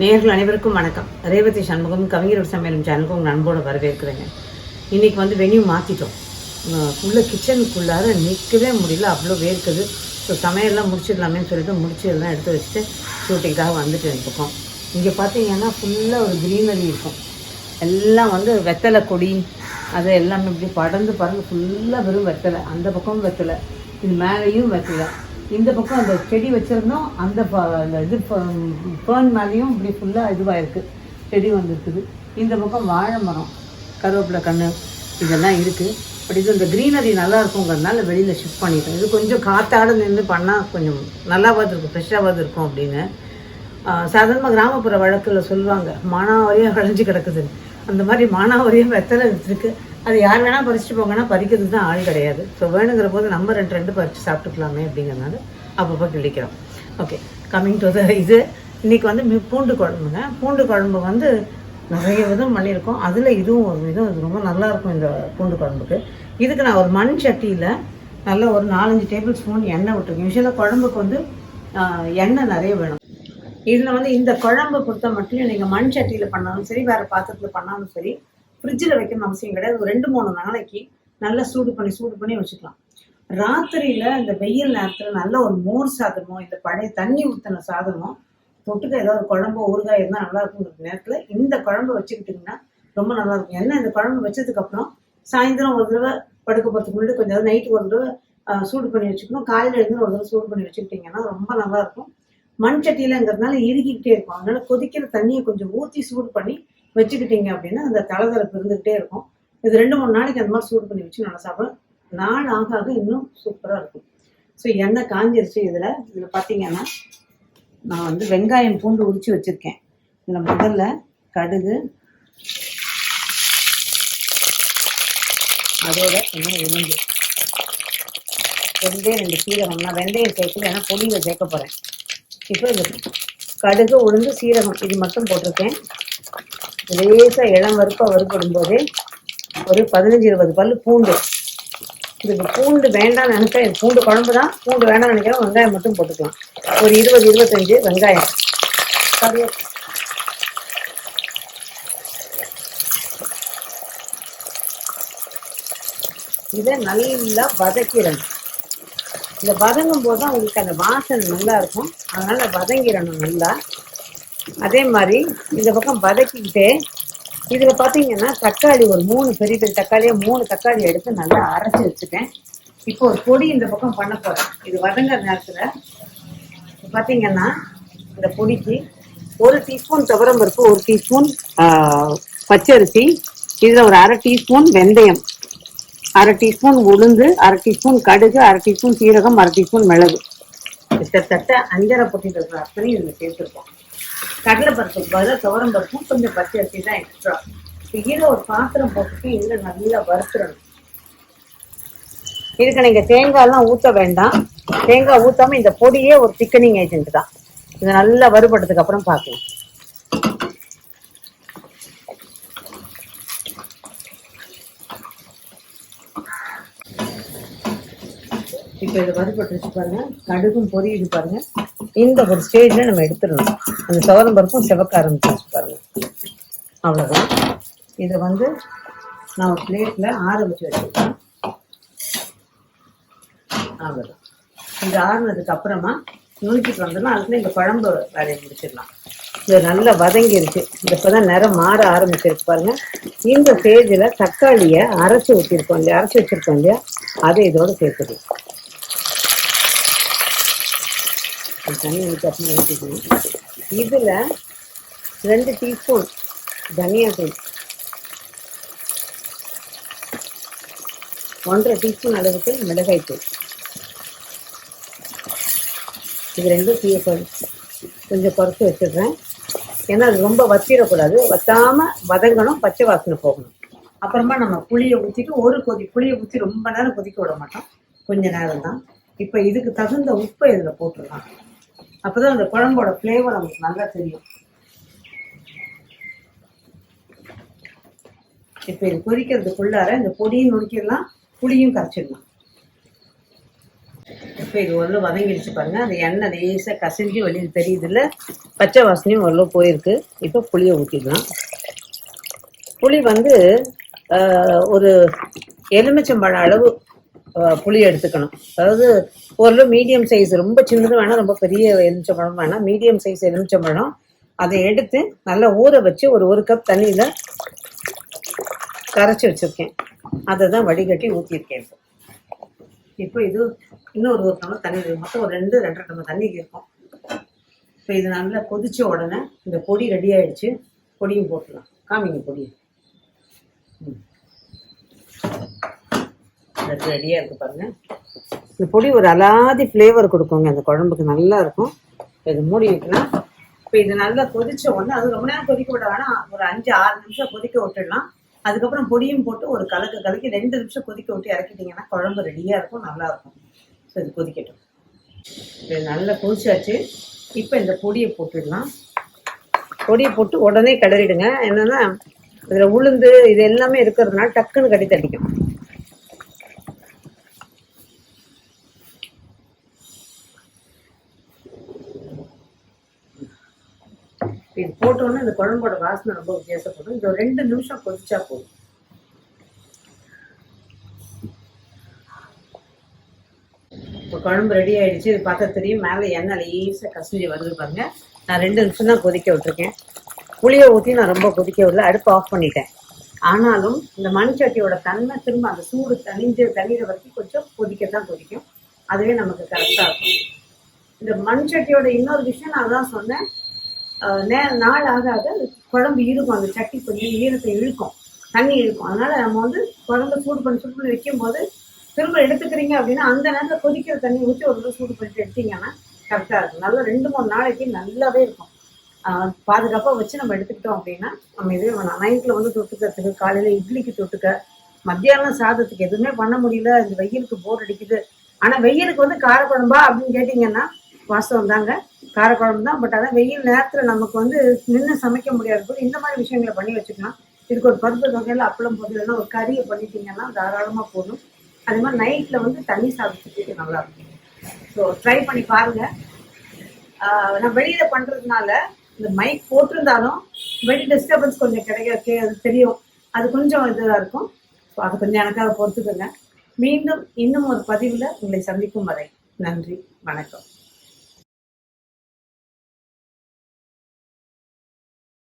நேர்கள் அனைவருக்கும் வணக்கம். ரேவதி சண்முகம் கவிஞர் சமையலும் சேனலுக்கு உங்கள் அன்போடு வரவேற்கிறேங்க. இன்னைக்கு வந்து வெனியூ மாற்றிட்டோம் ஃபுல்லாக கிச்சனுக்குள்ளார நிற்கவே முடியல. அவ்வளோ வேர்க்குது. ஸோ சமையல்லாம் முடிச்சிடலாமேன்னு சொல்லிட்டு முடிச்சதெல்லாம் எடுத்து வச்சுட்டு ஷூட்டிங்காக வந்துட்டு இந்த பக்கம் இங்கே பார்த்தீங்கன்னா ஃபுல்லாக ஒரு க்ரீனரி இருக்கும். எல்லாம் வந்து வெத்தலை கொடி அது எல்லாமே இப்படி படர்ந்து பறந்து ஃபுல்லாக வெறும் வெத்தலை. அந்த பக்கமும் வெத்தலை. இது மேலேயும் வெத்தலை. இந்த பக்கம் அந்த செடி வச்சுருந்தோம் அந்த ப- அந்த இது ஃபேன் மேலேயும் இப்படி ஃபுல்லாக இதுவாக இருக்குது செடி வந்துருக்குது. இந்த பக்கம் வாழை மரம் கருவேப்பிலை கன்று இதெல்லாம் இருக்குது பட் இது இந்த க்ரீனரி நல்லா இருக்குங்கிறதுனால வெளியில் ஷிஃப்ட் பண்ணிட்டோம். இது கொஞ்சம் காத்தாட நின்று பண்ணால் கொஞ்சம் நல்லாவது இருக்கும் ஃப்ரெஷ்ஷாவது இருக்கும் அப்படின்னு. சாதாரணமாக கிராமப்புற வழக்கில் சொல்லுவாங்க மானாவாரியாக களைஞ்சு கிடக்குது அந்த மாதிரி மானாவாரியாக வெத்தலை இருக்குது அது யார் வேணால் பறிச்சுட்டு போங்கன்னா பறிக்கிறது தான் ஆள் கிடையாது. ஸோ வேணுங்கிற போது நம்ம ரெண்டு ரெண்டு பறித்து சாப்பிட்டுக்கலாமே அப்படிங்கிறனால அப்பப்போ கிழிக்கிறோம் ஓகே கம்மிங் டு த இது. இன்னைக்கு வந்து மி- பூண்டு குழம்புங்க. பூண்டு குழம்பு வந்து நிறைய விதம் பண்ணியிருக்கோம். அதில் இதுவும் ஒரு விதம் இது ரொம்ப நல்லா இருக்கும் இந்த பூண்டு குழம்புக்கு. இதுக்கு நான் ஒரு மண் சட்டியில் நல்ல ஒரு நாலஞ்சு டேபிள் ஸ்பூன் எண்ணெய் விட்டுருக்கேன். யூஸ்வலாக குழம்புக்கு வந்து ஆஹ், எண்ணெய் நிறைய வேணும். இதில் வந்து இந்த குழம்பு பொறுத்த மட்டும் நீங்கள் மண் சட்டியில் பண்ணாலும் சரி வேறு பாத்திரத்தில் பண்ணாலும் சரி ஃப்ரிட்ஜில் வைக்கணும்னு அவசியம் கிடையாது. ஒரு ரெண்டு மூணு நாளைக்கு நல்லா சூடு பண்ணி சூடு பண்ணி வச்சுக்கலாம். ராத்திரியில் இந்த வெயில் நேரத்தில் நல்ல ஒரு மோர் சாதமோ இந்த பழைய தண்ணி ஊற்றின சாதமோ தொட்டுக்க ஏதாவது குழம்பு ஊறுகாய் இருந்தால் நல்லா இருக்குங்கிற நேரத்தில் இந்த குழம்பு வச்சுக்கிட்டிங்கன்னா ரொம்ப நல்லா இருக்கும். ஏன்னா இந்த குழம்பு வச்சதுக்கப்புறம் சாயந்தரம் ஒரு தடவை படுக்க போகிறதுக்கு முன்னாடி கொஞ்சம் நைட்டு ஒரு தடவை சூடு பண்ணி வச்சுக்கணும். காலையில் இருந்து ஒரு தடவை சூடு பண்ணி வச்சுக்கிட்டிங்கன்னா ரொம்ப நல்லா இருக்கும். மண் சட்டியிலங்கிறதுனால இறுகிக்கிட்டே இருக்கும். அதனால கொதிக்கிற தண்ணியை கொஞ்சம் ஊற்றி சூடு பண்ணி வச்சுக்கிட்டீங்க அப்படின்னா அந்த தளதளப்பு இருந்துகிட்டே இருக்கும். இது ரெண்டு மூணு நாளைக்கு அந்த மாதிரி சூடு பண்ணி வச்சு நல்லா சாப்பிடுவேன் நாள் ஆக ஆக இன்னும் சூப்பராக இருக்கும். ஸோ எண்ணெய் காஞ்சிருச்சு இதில். இதில் பார்த்தீங்கன்னா நான் வந்து வெங்காயம் பூண்டு உரிச்சு வச்சுருக்கேன். இதில் முதல்ல கடுகு அதோட இன்னும் உளுந்து. ரெண்டே ரெண்டு சீரகம். நான் வெந்தயம் சேர்த்து வேணால் பொடியில் சேர்க்க போகிறேன் இப்போ இது கடுகு உளுந்து சீரகம் இது மட்டும் போட்டிருக்கேன். லேசாக இளம் வறுப்பாக வறுப்படும் போதே ஒரு பதினஞ்சு இருபது பல்லு பூண்டு. இதுக்கு பூண்டு வேண்டாம்னு நினைச்சா இது பூண்டு குழம்பு தான் பூண்டு வேண்டாம்னு நினைக்கிறோம் வெங்காயம் மட்டும் போட்டுக்கலாம். ஒரு இருபது இருபத்தஞ்சு வெங்காயம். கருவேப்பிலை இதை நல்லா வதக்கிடணும். இந்த வதங்கும் போது தான் உங்களுக்கு அந்த வாசனை நல்லா இருக்கும். அதனால வதங்கிடணும் நல்லா. அதே மாதிரி இந்த பக்கம் வதக்கிக்கிட்டே இதில் பார்த்தீங்கன்னா தக்காளி ஒரு மூணு பெரிய பெரிய தக்காளியை மூணு தக்காளி எடுத்து நல்லா அரைச்சி வச்சுட்டேன். இப்போ ஒரு பொடி இந்த பக்கம் பண்ண போகிறேன் இது வதங்குற நேரத்தில் பார்த்தீங்கன்னா இந்த பொடிக்கு ஒரு டீஸ்பூன் துவரம்பருப்பு ஒரு டீஸ்பூன் பச்சரிசி இதில் ஒரு அரை டீஸ்பூன் வெந்தயம் அரை டீஸ்பூன் உளுந்து அரை டீஸ்பூன் கடுகு அரை டீஸ்பூன் சீரகம் அரை டீஸ்பூன் மிளகு. கிட்டத்தட்ட அஞ்சரை பொட்டி இருக்கிற அத்தனையும் இதில் சேர்த்துருக்கோம். கடலைப்பருப்புக்கு பதிலாக துவரம் பருப்பும் கொஞ்சம் பச்சை அரிசி தான் எக்ஸ்ட்ரா இதில் ஒரு பாத்திரம் போட்டுட்டு இதில் நல்லா வறுத்துடணும். இதுக்கு நீங்கள் தேங்காய்லாம் ஊற்ற வேண்டாம். தேங்காய் ஊற்றாமல் இந்த பொடியே ஒரு திக்கனிங் ஏஜென்ட் தான். இது நல்லா வறுபட்டதுக்கு அப்புறம் பார்க்கலாம். இப்போ இதை வறுபட்டுருச்சு பாருங்க. கடுகும் பொரியுது பாருங்க. இந்த ஒரு ஸ்டேஜ்ல நம்ம எடுத்துடணும். அந்த துவரம் பருப்பும் சிவக்க ஆரம்பிச்சு பாருங்க. அவ்வளோதான் இதை வந்து நான் ஒரு பிளேட்டில் ஆற வச்சு வச்சுருக்கேன். அவ்வளோதான் இது ஆறுனதுக்கு அப்புறமா நுணுக்கிட்டு வந்தோம்னா அதுக்குள்ள இந்த குழம்பு வேலையை முடிச்சிடலாம். இது நல்லா வதங்கிருச்சு. இந்த இப்போதான் நிறம் மாற ஆரம்பிச்சிருக்கு பாருங்க. இந்த ஸ்டேஜில் தக்காளியை அரைச்சி ஊற்றிருக்கோம் இல்லையா? அரைச்சி வச்சிருக்கோம் இல்லையா? அதை இதோட சேர்த்துக்கலாம். கொஞ்சம் தண்ணி ஊற்றிக்கணும் இதில் ரெண்டு டீஸ்பூன் தனியாத்தூள் ஒன்றரை டீஸ்பூன் அளவுக்கு மிளகாய்த்தூள் இது ரெண்டும் தீய கொஞ்சம் குறைச்சி வச்சிடுறேன். ஏன்னா அது ரொம்ப வச்சிடக்கூடாது வத்தாமல் வதங்கணும் பச்சை வாசனை போகணும். அப்புறமா நம்ம புளியை ஊற்றிட்டு ஒரு கொதி புளியை ஊற்றி ரொம்ப நேரம் கொதிக்க விட மாட்டோம். கொஞ்ச நேரம் தான் இப்போ இதுக்கு தகுந்த உப்பை இதில் போட்டுடலாம் அப்பதான் அந்த குழம்போட ஃப்ளேவர் நமக்கு நல்லா தெரியும். இப்போ இது பொரிக்கிறதுக்குள்ளார இந்த பொடியும் நுணுக்கிடலாம் புளியும் கரைச்சிடலாம். இப்போ இது ஓரளவு வதங்கிடுச்சு பாருங்க. அந்த எண்ணெய் லேசாக கசிஞ்சு வெளியில் தெரியுதுல்ல. பச்சை வாசனையும் ஓரளவு போயிருக்கு. இப்போ புளியை ஊற்றிடலாம் புளி வந்து ஆஹ், ஒரு எலுமிச்சம்பழம் அளவு புளி எடுத்துக்கணும். அதாவது ஒரு மீடியம் சைஸ் ரொம்ப சின்னது வேணாம் ரொம்ப பெரிய எலுமிச்சம்பழம் வேணாம் மீடியம் சைஸ் எலுமிச்சம்பழம் அதை எடுத்து நல்லா ஊற வச்சு ஒரு ஒரு கப் தண்ணியில் கரைச்சி வச்சுருக்கேன். அதை தான் வடிகட்டி ஊற்றிருக்கேன் இப்போ. இப்போ இது இன்னொரு ஒரு டம்ளர் தண்ணி மொத்தம் ஒரு ரெண்டு ரெண்டரை டம்ளர் தண்ணி இருக்கும் இப்போ. இது நல்லா கொதிச்ச உடனே இந்த பொடி ரெடி ஆயிடுச்சு. பொடியும் போட்டுடலாம் காமிங்க பொடியை. ரெடியாக இருக்கு பாருங்க. இந்த பொடி ஒரு அலாதி ஃப்ளேவர் கொடுக்குங்க. அந்த குழம்புக்கு நல்லா இருக்கும் இது மூடி வைக்கலாம் இப்போ இது நல்லா கொதிச்ச உடனே அது ரொம்ப நேரம் கொதிக்க விட வேணாம் ஒரு அஞ்சு ஆறு நிமிஷம் கொதிக்க விட்டுடலாம். அதுக்கப்புறம் பொடியும் போட்டு ஒரு கலக்கு கலக்கி ரெண்டு நிமிஷம் கொதிக்க விட்டு இறக்கிட்டீங்கன்னா குழம்பு ரெடியாக இருக்கும் நல்லா இருக்கும் ஸோ இது கொதிக்கட்டும். இது நல்லா கொதிச்சாச்சு. இப்போ இந்த பொடியை போட்டுடலாம். பொடியை போட்டு உடனே கிளறிடுங்க. என்னன்னா இதில் உளுந்து இது எல்லாமே இருக்கிறதுனால டக்குன்னு கட்டி தட்டிக்கும் இது போட்டோன்னே இந்த குழம்போட வாசனை ரொம்ப வித்தியாசப்படும். இது ஒரு ரெண்டு நிமிஷம் கொதிச்சா போதும். இப்போ குழம்பு ரெடி ஆயிடுச்சு. இது பார்த்தா தெரியும். மேலே எண்ணெய் லேசாக கசிஞ்சு வருது பாருங்க. நான் ரெண்டு நிமிஷம் தான் கொதிக்க விட்டுருக்கேன். புளியை ஊற்றி நான் ரொம்ப கொதிக்க விடல. அடுப்பு ஆஃப் பண்ணிட்டேன். ஆனாலும் இந்த மண் சட்டியோட தன்மை திரும்ப அந்த சூடு தனிஞ்ச தண்ணீரை வரைக்கும் கொஞ்சம் கொதிக்க தான் கொதிக்கும். அதுவே நமக்கு கரெக்டாக இருக்கும். இந்த மண் சட்டியோட இன்னொரு விஷயம் நான் தான் சொன்னேன். நே நாள் ஆக ஆக குழம்பு இருக்கும் அந்த சட்டி கொஞ்சம் ஈரத்தை இழுக்கும். தண்ணி இழுக்கும். அதனால நம்ம வந்து குழம்பு சூடு பண்ணி சூடு பண்ணி வைக்கும் போது திரும்ப எடுத்துக்கிறீங்க அப்படின்னா அந்த நேரத்தில் கொதிக்கிற தண்ணி ஊற்றி ஒரு தடவை சூடு பண்ணிட்டு எடுத்தீங்கன்னா கரெக்டாக இருக்கும். நல்லா ரெண்டு மூணு நாளைக்கு நல்லாவே இருக்கும். பாதுகாப்பாக பாதுகாப்பா வச்சு நம்ம எடுத்துக்கிட்டோம் அப்படின்னா நம்ம இதுவே வேணாம் நைட்டில் வந்து தொட்டுக்கிறதுக்கு காலையில் இட்லிக்கு தொட்டுக்க மத்தியானம் சாதத்துக்கு எதுவுமே பண்ண முடியல. இந்த வெயிலுக்கு போர் அடிக்குது. ஆனால் வெயிலுக்கு வந்து காரக்குழம்பா அப்படின்னு கேட்டிங்கன்னா வாஸ்தவம் தாங்க. காரக்குழம்பு தான். பட் அதான் வெயில் நேரத்தில் நமக்கு வந்து நின்று சமைக்க முடியாது போது இந்த மாதிரி விஷயங்களை பண்ணி வச்சுக்கலாம். இதுக்கு ஒரு பருப்பு வகையில் அப்பளம் போது இல்லைன்னா ஒரு கறியை பண்ணிட்டீங்கன்னா தாராளமாக போதும். அதே மாதிரி நைட்டில் வந்து தண்ணி சாப்பிட்டுட்டு நல்லா இருக்கும். ஸோ ட்ரை பண்ணி பாருங்கள் நான் வெளியில் பண்ணுறதுனால இந்த மைக் போட்டிருந்தாலும் வெளி டிஸ்டர்பன்ஸ் கொஞ்சம் கிடைக்க அது தெரியும். அது கொஞ்சம் இதுவாக இருக்கும். ஸோ அது கொஞ்சம் எனக்காக பொறுத்துக்கோங்க. மீண்டும் இன்னும் ஒரு பதிவில் உங்களை சந்திக்கும் வரை நன்றி. வணக்கம்.